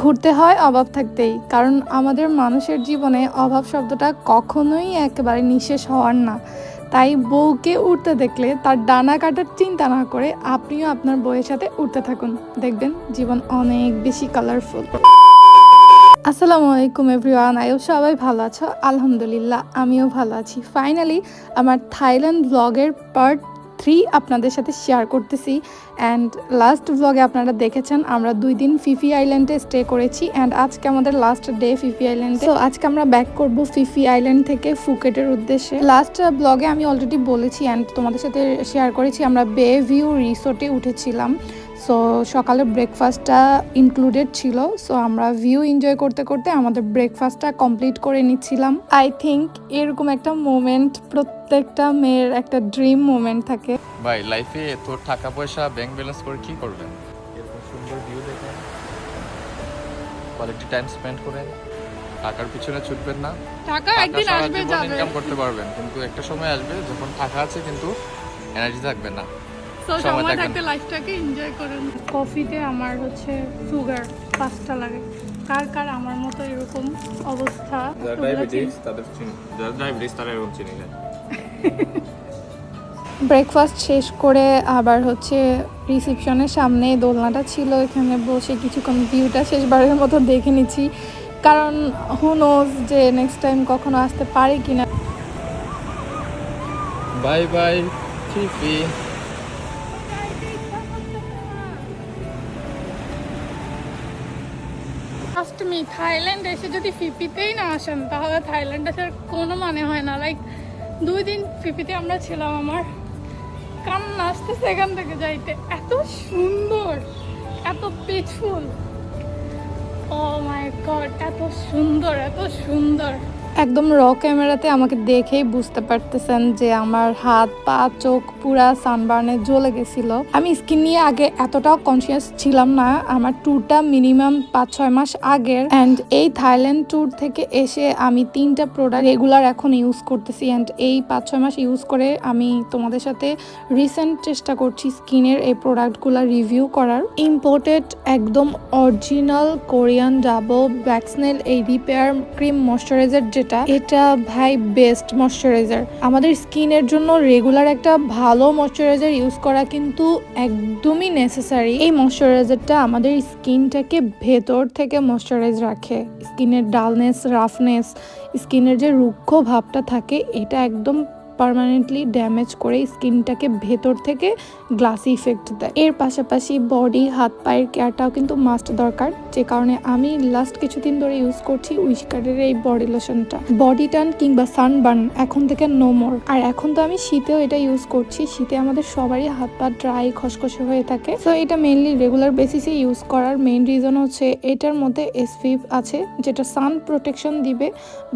ঘুরতে হয়, অভাব থাকতেই। কারণ আমাদের মানুষের জীবনে অভাব শব্দটা কখনোই একেবারে নিঃশেষ হওয়ার না। তাই বউকে উঠতে দেখলে তার ডানা কাটার চিন্তা না করে আপনিও আপনার বউয়ের সাথে উঠতে থাকুন। দেখবেন জীবন অনেক বেশি কালারফুল আসসালামু আলাইকুম এভরিওয়ান, আয়ো সবাই ভালো আছো? আলহামদুলিল্লাহ, আমিও ভালো আছি। ফাইনালি আমার থাইল্যান্ড ব্লগের পার্ট থ্রি আপনাদের সাথে শেয়ার করতেছি। অ্যান্ড লাস্ট ব্লগে আপনারা দেখেছেন আমরা দুই দিন ফিফি আইল্যান্ডে স্টে করেছি। অ্যান্ড আজকে আমাদের লাস্ট ডে ফিফি আইল্যান্ডে তো আজকে আমরা ব্যাক করব ফিফি আইল্যান্ড থেকে ফুকেটের উদ্দেশ্যে। লাস্ট ব্লগে আমি অলরেডি বলেছি অ্যান্ড তোমাদের সাথে শেয়ার করেছি আমরা বে ভিউ রিসোর্টে উঠেছিলাম। সো সকালে ব্রেকফাস্টটা ইনক্লুডেড ছিল। সো আমরা ভিউ এনজয় করতে করতে আমাদের ব্রেকফাস্টটা কমপ্লিট করে নিচ্ছিলাম। আই থিঙ্ক এরকম একটা মোমেন্ট প্রত্যেকটা মেয়ের একটা ড্রিম মোমেন্ট থাকে। ভাই লাইফে তোর টাকা পয়সা ব্যাংক ব্যালেন্স করে কি করবেন এরকম সুন্দর ভিউ দেখেন কোয়ালিটি টাইম স্পেন্ড করেন টাকার পিছনে ছুটবেন না। টাকা একদিন আসবে যাবে। ইনকাম করতে পারবেন। কিন্তু একটা সময় আসবে যখন টাকা আছে কিন্তু এনার্জি থাকবে না। তো সময় সময় থাকতে লাইফটাকে এনজয় করুন। কফিতে আমার হচ্ছে সুগার পাঁচটা লাগে। কার কার আমার মতো এরকম অবস্থা? তাদের চিনি। যারা ডায়াবেটিস তারা এরকম চিনি খায় ব্রেকফাস্ট শেষ করে আবার হচ্ছে রিসেপশনের সামনে দোলনাটা ছিল। এখানে বসে কিছুক্ষণ ভিউটা শেষবারের মতো দেখে নিচ্ছি। কারণ হুনোজ যে নেক্সট টাইম কখনো আসতে পারি কিনা। Bye bye Phi Phi first me Thailand এসে যদি ফিপিতেই না আসেন, তাহলে থাইল্যান্ড আসার কোনো মানে হয় না। লাইক দুই দিন ফিপিতে আমরা ছিলাম আমার। কান্না আসতেছে এখান থেকে যাইতে। এত সুন্দর, এত পিছুল ও মাই গড এত সুন্দর এত সুন্দর। একদম র ক্যামেরাতে আমাকে দেখেই বুঝতে পারতেছেন যে আমার হাত, পা, চোখ পুরা সানবার্নে জ্বলে গেছিল। আমি স্কিন নিয়ে আগে এতটাও কনসিয়াস ছিলাম না। আমার ট্যুরটা মিনিমাম পাঁচ ছয় মাস আগের। অ্যান্ড এই থাইল্যান্ড ট্যুর থেকে এসে আমি তিনটা প্রোডাক্ট রেগুলার এখন ইউজ করতেছি। অ্যান্ড এই পাঁচ ছয় মাস ইউজ করে আমি তোমাদের সাথে রিসেন্ট চেষ্টা করছি স্কিনের এই প্রোডাক্টগুলো রিভিউ করার। ইম্পোর্টেড একদম অরিজিনাল কোরিয়ান ডাবল ব্ল্যাক এই রিপেয়ার ক্রিম ময়শ্চারাইজার যেটা এটা ভাই বেস্ট ময়শ্চারাইজার আমাদের স্কিনের জন্য রেগুলার একটা ভালো ময়শ্চারাইজার ইউজ করা কিন্তু একদমই নেসেসারি এই ময়শ্চারাইজারটা আমাদের স্কিনটাকে ভেতর থেকে ময়শ্চারাইজ রাখে। স্কিনের ডালনেস রাফনেস স্কিনের যে রুক্ষ ভাবটা থাকে, এটা একদম পার্মানেন্টলি ড্যামেজ করে স্কিনটাকে ভেতর থেকে গ্লাসি ইফেক্ট দেয়। এর পাশাপাশি বডি হাত, পায়ের কেয়ারটাও কিন্তু মাস্ট দরকার। যে কারণে আমি লাস্ট কিছুদিন ধরে ইউজ করছি উইশকারের এই বডি লোশনটা বডি টান কিংবা সানবার্ন এখন থেকে নো মোর আর এখন তো আমি শীতেও এটা ইউজ করছি। শীতে আমাদের সবারই হাত পা ড্রাই খসখসে হয়ে থাকে। তো এটা মেনলি রেগুলার বেসিসে ইউজ করার মেইন রিজন হচ্ছে এটার মধ্যে এসপিএফ আছে, যেটা সান প্রোটেকশন দিবে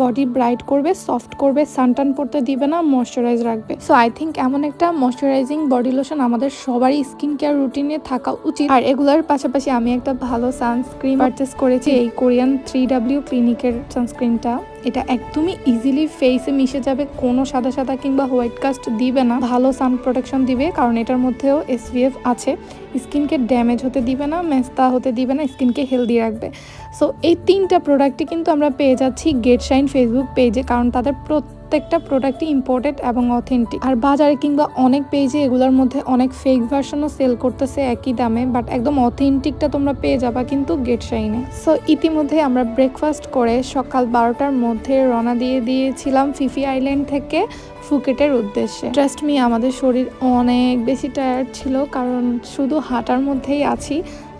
বডি ব্রাইট করবে সফট করবে সানটান পড়তে দিবে না ময়শ্চারাইজ রাখবে। সো আই থিঙ্ক এমন একটা ময়শ্চারাইজিং বডি লোশন আমাদের সবারই স্কিন কেয়ার রুটিনে থাকা উচিত। আর এগুলোর পাশাপাশি আমি একটা ভালো সানস্ক্রিন পারচেস করেছি। এই কোরিয়ান থ্রি ডাব্লিউ ক্লিনিকের সানস্ক্রিনটা এটা একদমই ইজিলি ফেসে মিশে যাবে। কোনো সাদা সাদা কিংবা হোয়াইট কাস্ট দিবে না। ভালো সান প্রোটেকশন দিবে। কারণ এটার মধ্যেও এসভিএফ আছে। স্কিনকে ড্যামেজ হতে দিবে না, মেস্তা হতে দিবে না স্কিনকে হেলদি রাখবে। সো এই তিনটা প্রোডাক্টই কিন্তু আমরা পেয়ে যাচ্ছি গেট শাইন ফেসবুক পেজে কারণ তাদের প্রত্যেকটা প্রোডাক্টই ইম্পোর্টেড এবং অথেন্টিক আর বাজারে কিংবা অনেক পেজে এগুলোর মধ্যে অনেক ফেক ভার্সনও সেল করতেছে একই দামে বাট একদম অথেন্টিকটা তোমরা পেয়ে যাবা কিন্তু গেট শাইনে সো ইতিমধ্যে আমরা ব্রেকফাস্ট করে সকাল বারোটার মধ্যে রওনা দিয়ে দিয়েছিলাম ফিফি আইল্যান্ড থেকে ফুকেটের উদ্দেশ্যে। ট্রাস্ট মি আমাদের শরীর অনেক বেশি টায়ার্ড ছিল, কারণ শুধু হাঁটার মধ্যেই আছি।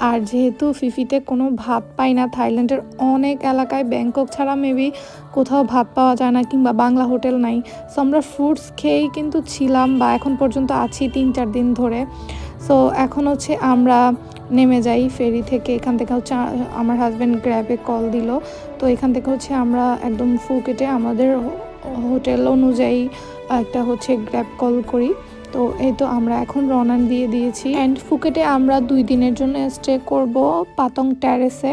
আর যেহেতু ফিফিতে কোনো ভাত পাই না, থাইল্যান্ডের অনেক এলাকায় ব্যাংকক ছাড়া মেবি কোথাও ভাত পাওয়া যায় না কিংবা বাংলা হোটেল নাই। সো আমরা ফ্রুটস খেয়েই কিন্তু ছিলাম বা এখন পর্যন্ত আছি তিন চার দিন ধরে। সো এখন হচ্ছে আমরা নেমে যাই ফেরি থেকে, এখান থেকে হচ্ছে আমার হাজব্যান্ড গ্র্যাবে কল দিল। তো এখান থেকে হচ্ছে আমরা একদম ফুকেটে আমাদের হোটেল অনুযায়ী একটা হচ্ছে গ্র্যাব কল করি। তো এই তো আমরা এখন রওনা দিয়ে দিয়েছি। অ্যান্ড ফুকেটে আমরা দুই দিনের জন্য স্টে করব পাতং ট্যারেসে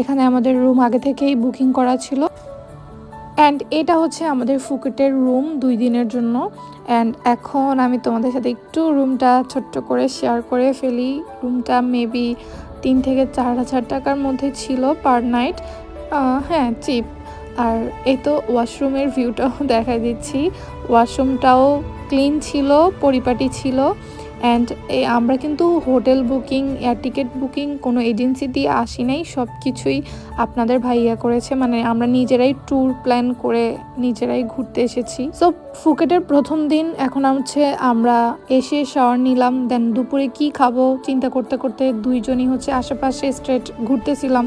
এখানে আমাদের রুম আগে থেকেই বুকিং করা ছিল। অ্যান্ড এটা হচ্ছে আমাদের ফুকেটের রুম দুই দিনের জন্য। অ্যান্ড এখন আমি তোমাদের সাথে একটু রুমটা ছোট্ট করে শেয়ার করে ফেলি। রুমটা মেবি তিন থেকে চার হাজার টাকার মধ্যে ছিল পার নাইট হ্যাঁ চিপ আর এই তো ওয়াশরুমের ভিউটাও দেখাই দিচ্ছি। ওয়াশরুমটাও ক্লিন ছিল, পরিপাটি ছিল অ্যান্ড আমরা কিন্তু hotel booking air ticket booking কোনো এজেন্সি দিয়ে আসি নাই সব কিছুই আপনাদের ভাইয়া করেছে মানে আমরা নিজেরাই ট্যুর প্ল্যান করে নিজেরাই ঘুরতে এসেছি। সো ফুকেটের প্রথম দিন এখন হচ্ছে আমরা এসে শাওয়ার নিলাম দেন দুপুরে কি খাব চিন্তা করতে করতে দুইজনই হচ্ছে আশেপাশে স্ট্রেট ঘুরতেছিলাম।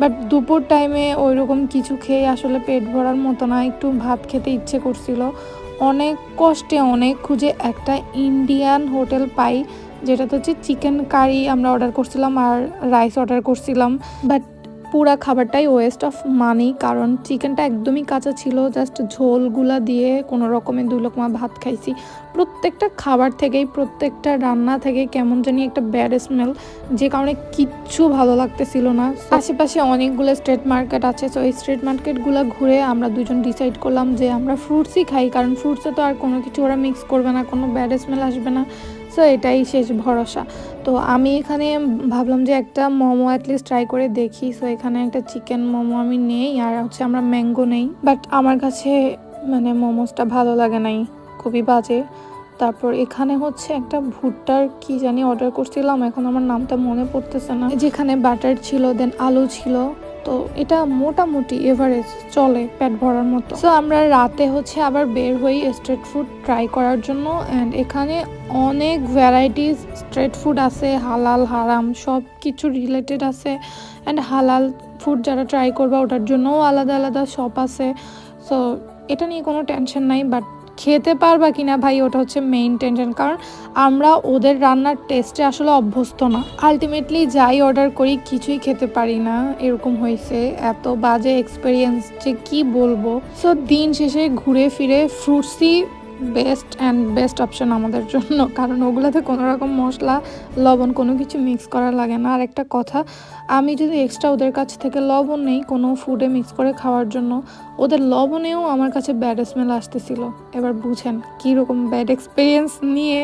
বাট দুপুর টাইমে ওই রকম কিছু খেয়ে আসলে পেট ভরার মতো না, একটু ভাত খেতে ইচ্ছে করছিল। অনেক কষ্টে অনেক খুঁজে একটা ইন্ডিয়ান হোটেল পাই, যেটাতে হচ্ছে চিকেন কারি আমরা অর্ডার করছিলাম আর রাইস অর্ডার করছিলাম। বাট পুরা খাবারটাই ওয়েস্ট অফ মানি কারণ চিকেনটা একদমই কাঁচা ছিল জাস্ট ঝোলগুলা দিয়ে কোনো রকমের দুই লোকমা ভাত খাইছি। প্রত্যেকটা খাবার থেকেই, প্রত্যেকটা রান্না থেকে কেমন জানি একটা ব্যাড স্মেল যে কারণে কিচ্ছু ভালো লাগতেছিল না। আশেপাশে অনেকগুলো স্ট্রিট মার্কেট আছে তো এই স্ট্রিট মার্কেটগুলো ঘুরে আমরা দুজন ডিসাইড করলাম যে আমরা ফ্রুটসই খাই, কারণ ফ্রুটসে তো আর কোনো কিছু ওরা মিক্স করবে না, কোনো ব্যাড স্মেল আসবে না। সো এটাই শেষ ভরসা। তো আমি এখানে ভাবলাম যে একটা মোমো অ্যাটলিস্ট ট্রাই করে দেখি। সো এখানে একটা চিকেন মোমো আমি নেই আর হচ্ছে আমরা ম্যাঙ্গো নেই। বাট আমার কাছে মানে মোমোসটা ভালো লাগে নাই, খুবই বাজে। তারপর এখানে হচ্ছে একটা ভুট্টার কি জানি অর্ডার করছিলাম, এখন আমার নামটা মনে পড়তেছে না। যেখানে বাটার ছিল দেন আলু ছিল। তো এটা মোটামুটি এভারেজ চলে পেট ভরার মতো। সো আমরা রাতে হচ্ছে আবার বের হই স্ট্রিট ফুড ট্রাই করার জন্য অ্যান্ড এখানে অনেক ভ্যারাইটিস স্ট্রিট ফুড আছে, হালাল, হারাম সব কিছু রিলেটেড আছে অ্যান্ড হালাল ফুড যারা ট্রাই করবে ওটার জন্যও আলাদা আলাদা শপ আছে। সো এটা নিয়ে কোনো টেনশন নাই বাট খেতে পারবা কিনা ভাই, ওটা হচ্ছে মেইন টেনশন কারণ আমরা ওদের রান্নার টেস্টে আসলে অভ্যস্ত না। আলটিমেটলি যাই অর্ডার করি, কিছুই খেতে পারি না, এরকম হয়েছে। এত বাজে এক্সপিরিয়েন্স যে কি বলব। সো দিন শেষে ঘুরে ফিরে ফ্রুটসই বেস্ট অ্যান্ড বেস্ট অপশন আমাদের জন্য। কারণ ওগুলোতে কোনো রকম মশলা, লবণ কোনো কিছু মিক্স করা লাগে না। আর একটা কথা, আমি যদি এক্সট্রা ওদের কাছ থেকে লবণ নেই কোনো ফুডে মিক্স করে খাওয়ার জন্য, ওদের লবণেও আমার কাছে ব্যাড স্মেল আসতেছিল। এবার বুঝেন কীরকম ব্যাড এক্সপিরিয়েন্স নিয়ে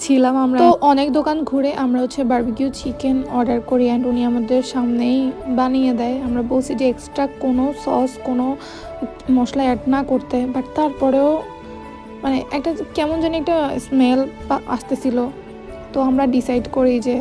ছিলাম আমরা। তো অনেক দোকান ঘুরে আমরা হচ্ছে বার্বিকিউ চিকেন অর্ডার করি অ্যান্ড উনি আমাদের সামনেই বানিয়ে দেয়। আমরা বলছি যে এক্সট্রা কোনো সস কোনো মশলা অ্যাড না করতে। বাট তারপরেও মানে একটা কেমন জানি একটা স্মেল আসতেছিল। তো আমরা ডিসাইড করি যে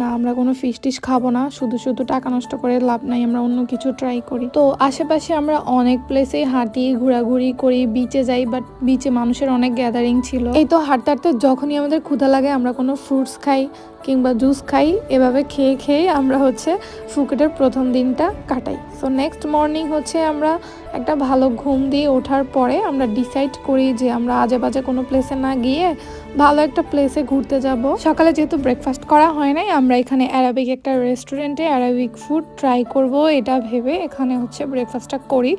না, আমরা কোনো ফিশ টিশ খাব না, শুধু শুধু টাকা নষ্ট করে লাভ নাই, আমরা অন্য কিছু ট্রাই করি। তো আশেপাশে আমরা অনেক প্লেসে হাঁটি, ঘোরাঘুরি করি বিচে যাই বাট বিচে মানুষের অনেক গ্যাদারিং ছিল। এই তো হাঁটতে হাঁটতে যখনই আমাদের ক্ষুধা লাগে, আমরা কোনো ফ্রুটস খাই কিংবা জুস খাই, এভাবে খেয়ে খেয়ে আমরা হচ্ছে ফুকেটের প্রথম দিনটা কাটাই। সো নেক্সট মর্নিং হচ্ছে আমরা একটা ভালো ঘুম দিয়ে ওঠার পরে আমরা ডিসাইড করি যে আমরা আজে বাজে কোনো প্লেসে না গিয়ে ভালো একটা প্লেসে ঘুরতে যাব। সকালে যেহেতু ব্রেকফাস্ট করা হয় নাই, আমরা এখানে অ্যারাবিক একটা রেস্টুরেন্টে অ্যারাবিক ফুড ট্রাই করব, এটা ভেবে এখানে হচ্ছে ব্রেকফাস্টটা করি।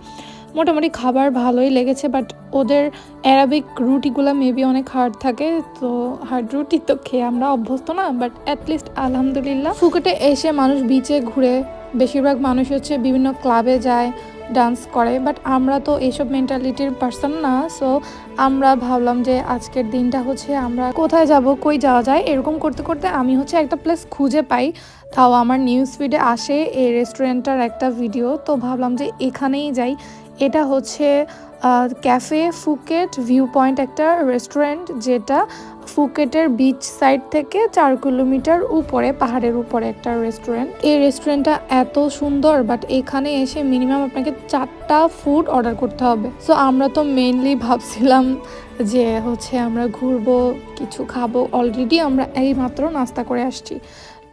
মোটামুটি খাবার ভালোই লেগেছে বাট ওদের অ্যারাবিক রুটিগুলো মেবি অনেক হার্ড থাকে, তো হার্ড রুটি তো খেয়ে আমরা অভ্যস্ত না বাট অ্যাটলিস্ট আলহামদুলিল্লাহ। ফুকেটে এসে মানুষ বিচে ঘুরে, বেশিরভাগ মানুষ হচ্ছে বিভিন্ন ক্লাবে যায় ডান্স করে বাট আমরা তো এইসব মেন্টালিটির পার্সন না সো আমরা ভাবলাম যে আজকের দিনটা হচ্ছে আমরা কোথায় যাব, কই যাওয়া যায়, এরকম করতে করতে আমি হচ্ছে একটা প্লেস খুঁজে পাই। তাও আমার নিউজ ফিডে আসে এই রেস্টুরেন্টটার একটা ভিডিও তো ভাবলাম যে এখানেই যাই। এটা হচ্ছে ক্যাফে ফুকেট ভিউ পয়েন্ট একটা রেস্টুরেন্ট যেটা ফুকেটের বিচ সাইড থেকে চার কিলোমিটার উপরে, পাহাড়ের উপরে একটা রেস্টুরেন্ট এই রেস্টুরেন্টটা এত সুন্দর বাট এখানে এসে মিনিমাম আপনাকে চারটা ফুড অর্ডার করতে হবে। সো আমরা তো মেইনলি ভাবছিলাম যে হচ্ছে আমরা ঘুরবো, কিছু খাব। অলরেডি আমরা এই মাত্র নাস্তা করে আসছি।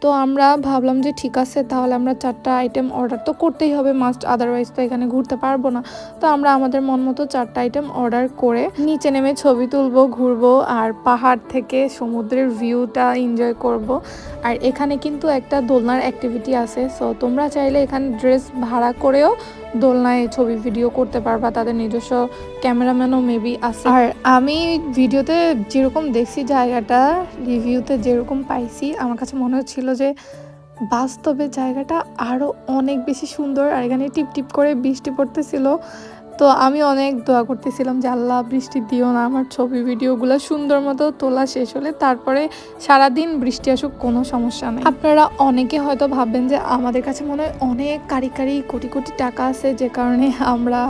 তো আমরা ভাবলাম যে ঠিক আছে, তাহলে আমরা চারটা আইটেম অর্ডার তো করতেই হবে মাস্ট আদারওয়াইজ তো এখানে ঘুরতে পারব না। তো আমরা আমাদের মন মতো চারটা আইটেম অর্ডার করে নিচে নেমে ছবি তুলবো, ঘুরবো আর পাহাড় থেকে সমুদ্রের ভিউটা এনজয় করব। আর এখানে কিন্তু একটা দোলনার অ্যাক্টিভিটি আছে সো তোমরা চাইলে এখানে ড্রেস ভাড়া করেও দোলনায় ছবি ভিডিও করতে পারবা তাদের নিজস্ব ক্যামেরাম্যানও মেবি আছে। আর আমি ভিডিওতে যেরকম দেখছি, জায়গাটা রিভিউতে যেরকম পাইছি, আমার কাছে মনে হচ্ছিল যে বাস্তবে জায়গাটা আরও অনেক বেশি সুন্দর। আর এখানে টিপ টিপ করে বৃষ্টি পড়তেছিল। তো আমি অনেক দোয়া করতেছিলাম যে, আল্লাহ, বৃষ্টি দিও না, আমার ছবি, ভিডিওগুলো সুন্দর মতো তোলা শেষ হলে তারপরে সারাদিন বৃষ্টি আসুক, কোনো সমস্যা নেই। আপনারা অনেকে হয়তো ভাববেন যে, আমাদের কাছে মনে হয় অনেক কারি কারি, কোটি কোটি টাকা আছে, যে কারণে আমরা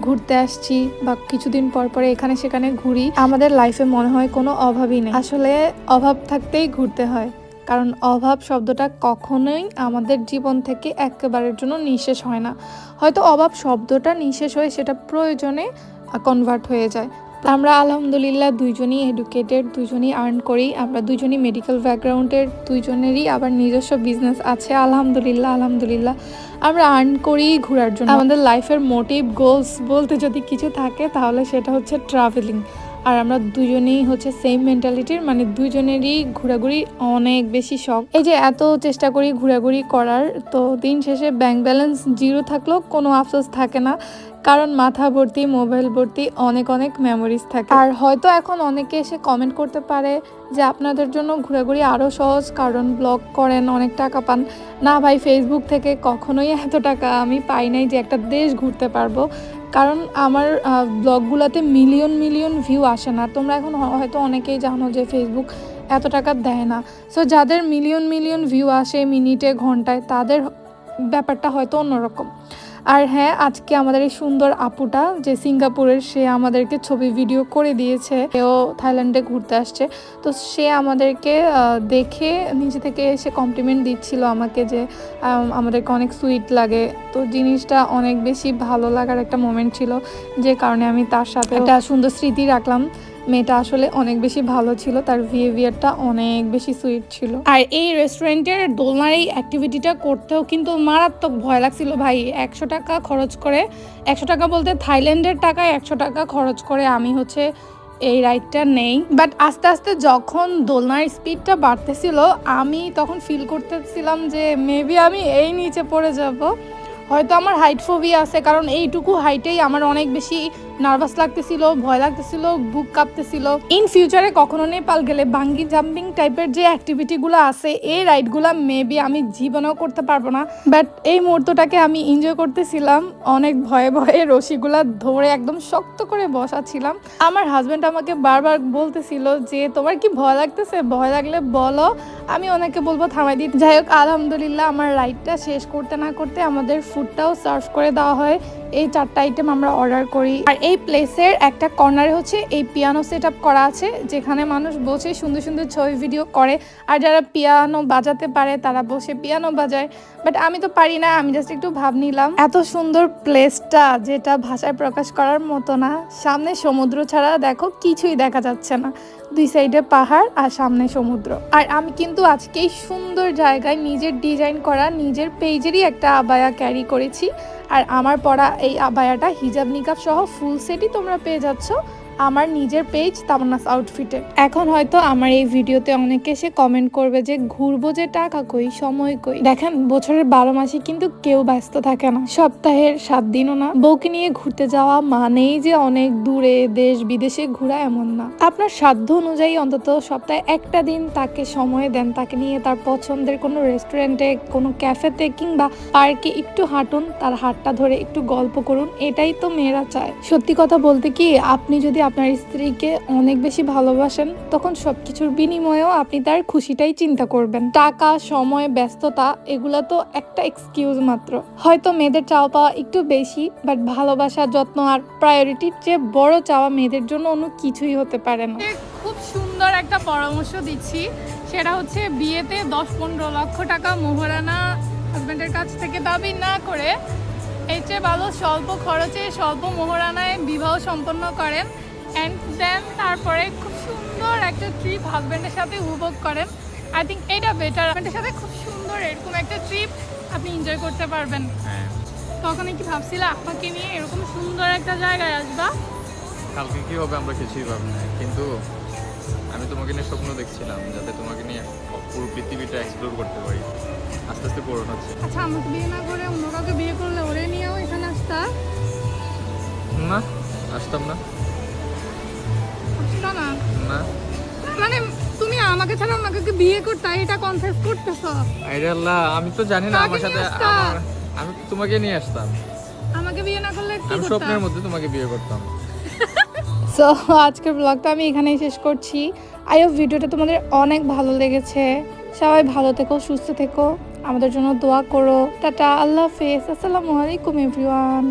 ঘুরতে আসছি বা কিছুদিন পর পরে এখানে সেখানে ঘুরি। আমাদের লাইফে মনে হয় কোনো অভাবই নেই। আসলে অভাব থাকতেই ঘুরতে হয়। কারণ অভাব শব্দটা কখনোই আমাদের জীবন থেকে একেবারের জন্য নিঃশেষ হয় না। হয়তো অভাব শব্দটা নিঃশেষ হয়ে সেটা প্রয়োজনে কনভার্ট হয়ে যায়। আমরা আলহামদুলিল্লাহ দুইজনই এডুকেটেড দুইজনই আর্ন করি, আমরা দুজনই মেডিকেল ব্যাকগ্রাউন্ডের দুইজনেরই আবার নিজস্ব বিজনেস আছে। আলহামদুলিল্লাহ আলহামদুলিল্লাহ। আমরা আর্ন করি ঘোরার জন্য। আমাদের লাইফের মোটিভ গোলস বলতে যদি কিছু থাকে তাহলে সেটা হচ্ছে ট্রাভেলিং আর আমরা দুজনেই হচ্ছে সেম মেন্টালিটির মানে দুজনেরই ঘোরাঘুরি অনেক বেশি শখ। এই যে এত চেষ্টা করি ঘোরাঘুরি করার, তো দিন শেষে ব্যাংক ব্যালেন্স জিরো থাকলেও কোনো আফসোস থাকে না, কারণ মাথা ভর্তি মোবাইল ভর্তি অনেক অনেক মেমোরিজ থাকে। আর হয়তো এখন অনেকে এসে কমেন্ট করতে পারে যে আপনাদের জন্য ঘোরাঘুরি আরও সহজ, কারণ ব্লগ করেন, অনেক টাকা পান। না ভাই ফেসবুক থেকে কখনোই এত টাকা আমি পাই নাই যে একটা দেশ ঘুরতে পারব। কারণ আমার ব্লগগুলোতে মিলিয়ন মিলিয়ন ভিউ আসে না। তোমরা এখন হয়তো অনেকেই জানো যে ফেসবুক এত টাকা দেয় না। সো যাদের মিলিয়ন মিলিয়ন ভিউ আসে মিনিটে, ঘন্টায়, তাদের ব্যাপারটা হয়তো অন্যরকম। আর হ্যাঁ আজকে আমাদের এই সুন্দর আপুটা যে সিঙ্গাপুরের সে আমাদেরকে ছবি ভিডিও করে দিয়েছে। সেও থাইল্যান্ডে ঘুরতে আসছে। তো সে আমাদেরকে দেখে নিজে থেকে এসে কমপ্লিমেন্ট দিচ্ছিল আমাকে যে আম, আমাদেরকে অনেক সুইট লাগে। তো জিনিসটা অনেক বেশি ভালো লাগার একটা মোমেন্ট ছিল যে কারণে আমি তার সাথে একটা সুন্দর স্মৃতি রাখলাম। মেয়েটা আসলে অনেক বেশি ভালো ছিল, তার বিহেভিয়ারটা অনেক বেশি সুইট ছিল। আর এই রেস্টুরেন্টের দোলনার এই অ্যাক্টিভিটিটা করতেও কিন্তু মারাত্মক ভয় লাগছিল ভাই। একশো টাকা খরচ করে, একশো টাকা বলতে থাইল্যান্ডের টাকায় একশো টাকা খরচ করে আমি হচ্ছে এই রাইডটা নেই। বাট আস্তে আস্তে যখন দোলনার স্পিডটা বাড়তেছিল, আমি তখন ফিল করতেছিলাম যে মেবি আমি এই নিচে পড়ে যাব। হয়তো আমার হাইট ফোবিয়া আছে, কারণ এইটুকু হাইটেই আমার অনেক বেশি নার্ভাস লাগতেছিল, ভয় লাগতেছিল, বুক কাঁপতেছিল। ইন ফিউচারে কখনো নেপাল গেলে বাঙ্গি জাম্পিং টাইপের যে অ্যাক্টিভিটিগুলো আছে, এই রাইডগুলো মেবি আমি জীবনেও করতে পারব না। বাট এই মুহূর্তটাকে আমি এনজয় করতেছিলাম, অনেক ভয়ে ভয়ে রশিগুলা ধরে একদম শক্ত করে বসা ছিলাম আমার হাজব্যান্ড আমাকে বারবার বলতেছিল যে, তোমার কি ভয় লাগতেছে? ভয় লাগলে বলো, আমি ওনাকে বলব থামাই দিই যাই হোক, আলহামদুলিল্লাহ, আমার রাইডটা শেষ করতে না করতে আমাদের ফুডটাও সার্ভ করে দেওয়া হয়। এই চারটা আইটেম আমরা অর্ডার করি। আর এই প্লেসের একটা কর্নারে হচ্ছে এই পিয়ানো সেট করা আছে, যেখানে মানুষ বসে সুন্দর সুন্দর ছবি ভিডিও করে। আর যারা পিয়ানো বাজাতে পারে, তারা বসে পিয়ানো বাজায়। বাট আমি তো পারি না, আমি জাস্ট একটু ভাব নিলাম। এত সুন্দর প্লেসটা যেটা ভাষায় প্রকাশ করার মতো না। সামনে সমুদ্র ছাড়া দেখো, কিছুই দেখা যাচ্ছে না। দুই সাইডে পাহাড় আর সামনে সমুদ্র। আর আমি কিন্তু আজকে এই সুন্দর জায়গায় নিজের ডিজাইন করা, নিজের পেজেরই একটা আবায়া ক্যারি করেছি। আর আমার পরা এই আবায়াটা হিজাব নিকাব সহ ফুল সেটই তোমরা পেয়ে যাচ্ছ। আমার নিজের পেজ তামান্নাস আউটফিটে এখন হয়তো আমার এই ভিডিওতে অনেকে এসে কমেন্ট করবে যে, ঘুরবো যে টাকা কই, সময় কই? দেখেন, বছরের বারো মাসে কিন্তু কেউ ব্যস্ত থাকে না। সপ্তাহের সাত দিনও না। বউকে নিয়ে ঘুরতে যাওয়া মানেই যে অনেক দূরে, দেশ বিদেশে ঘোরা এমন না। আপনার সাধ্য অনুযায়ী অন্তত সপ্তাহে একটা দিন তাকে সময় দেন। তাকে নিয়ে তার পছন্দের কোনো রেস্টুরেন্টে কোনো ক্যাফেতে কিংবা পার্কে একটু হাঁটুন। তার হাতটা ধরে একটু গল্প করুন। এটাই তো মেয়েরা চায়। সত্যি কথা বলতে কি, আপনি যদি আপনার স্ত্রীকে অনেক বেশি ভালোবাসেন, তখন সবকিছুর বিনিময়েও আপনি তার খুশিটাই চিন্তা করবেন। টাকা, সময়, ব্যস্ততা, এগুলা তো একটা এক্সকিউজ মাত্র। হয়তো মেয়েদের চাওয়া পাওয়া একটু বেশি বাট ভালোবাসা, যত্ন আর প্রায়োরিটির চেয়ে বড় চাওয়া মেয়েদের জন্য অন্য কিছুই হতে পারে না। খুব সুন্দর একটা পরামর্শ দিচ্ছি। সেটা হচ্ছে বিয়েতে দশ পনেরো লক্ষ টাকা মোহরানা হাজব্যান্ডের কাছ থেকে দাবি না করে, এর চেয়ে ভালো স্বল্প খরচে স্বল্প মোহরানায় বিবাহ সম্পন্ন করেন। অ্যান্ড দেন তারপরে খুব সুন্দর একটা ট্রিপ হাজব্যান্ডের সাথে উপভোগ করেন। আই থিঙ্ক এটা বেটার হাজব্যান্ডের সাথে খুব সুন্দর এরকম একটা ট্রিপ আপনি এনজয় করতে পারবেন। হ্যাঁ। তখনই কি ভাবছিলা আপনাকে নিয়ে এরকম সুন্দর একটা জায়গায় আসবা? কালকে কি হবে আমরা কিছুই ভাবি না কিন্তু আমি তোমাকে নিয়ে স্বপ্ন দেখছিলাম যাতে তোমাকে নিয়ে পুরো পৃথিবীটা এক্সপ্লোর করতে পারি। আস্তে আস্তে পূরণ হচ্ছে। আচ্ছা আমাকে বিয়ে না করে অন্য কাউকে বিয়ে করলে ওরে নিয়েও এখানে আসতা না আসতাম না। না না। মানে তুমি আমাকে ছাড়া অন্য কাউকে বিয়ে করতা এটা কনফেস করতেছ? আরে আল্লাহ আমি তো জানি না আমার সাথে আমি তোমাকে নিয়ে আসতাম। আমাকে বিয়ে না করলে কি করতাম? স্বপ্নের মধ্যে তোমাকে বিয়ে করতাম। সো আজকের ব্লগটা আমি এখানেই শেষ করছি। আই হোপ ভিডিওটা তোমাদের অনেক ভালো লেগেছে। সবাই ভালো থেকো সুস্থ থেকো। আমাদের জন্য দোয়া করো। টাটা আল্লাহ হাফেজ। আসসালামু আলাইকুম এভরিওয়ান